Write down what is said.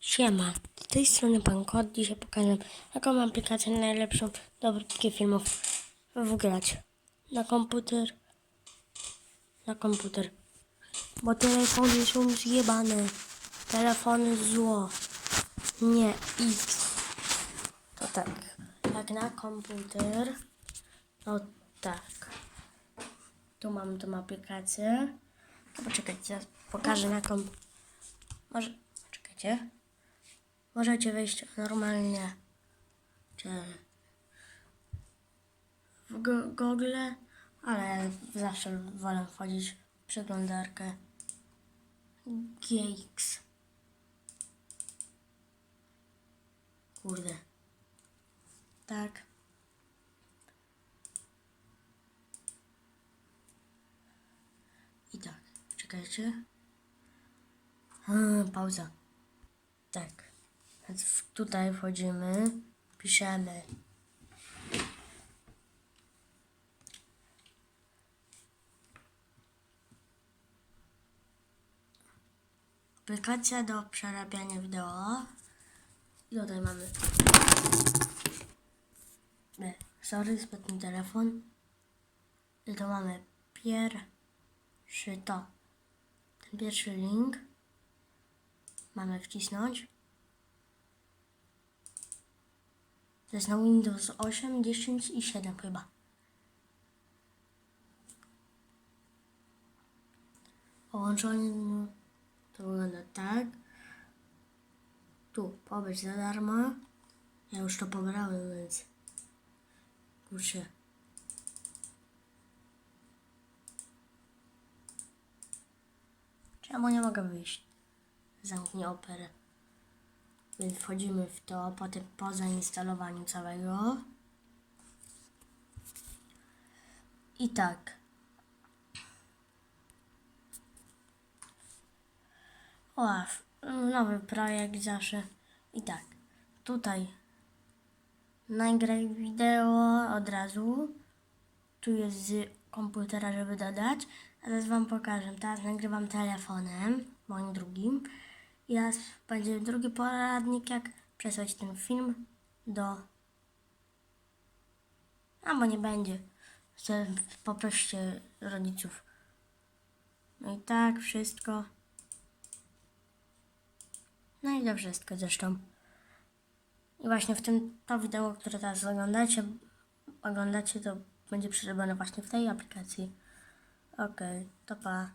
Siema, z tej strony Pan Kot. Dzisiaj pokażę, jaką aplikację najlepszą do obróbki filmów wgrać na komputer. Na komputer. Bo telefony są zjebane. Telefony zło. Nie, X. To tak. Jak na komputer, to tak. Tu mam tą aplikację. To poczekajcie, pokażę na kom... Może... Czekajcie. Możecie wejść normalnie w go- Google, ale zawsze wolę wchodzić w przeglądarkę GX. Kurde. Tak. I tak. Czekajcie. Hmm, pauza. Tak. Więc tutaj wchodzimy, piszemy. Aplikacja do przerabiania wideo. I tutaj mamy. Nie, sorry, zbytni telefon. I to mamy pierwszy to. Ten pierwszy link mamy wcisnąć. To jest na Windows 8, 10 i 7 chyba. Połączenie to wygląda tak. Tu pobyć za darmo. Ja już to pobrałem, więc kurczę. Czemu nie mogę wyjść? Zamknij operę. Więc wchodzimy w to, potem po zainstalowaniu całego. I tak. F- nowy projekt zawsze. I tak. Tutaj nagraj wideo od razu. Tu jest z komputera, żeby dodać. A teraz Wam pokażę. Teraz nagrywam telefonem, moim drugim. I teraz będzie drugi poradnik, jak przesłać ten film do... Albo nie będzie. Poproście rodziców. No i tak, wszystko. No i to wszystko zresztą. I właśnie w tym to wideo, które teraz oglądacie, oglądacie, to będzie przerobione właśnie w tej aplikacji. Okej, to pa.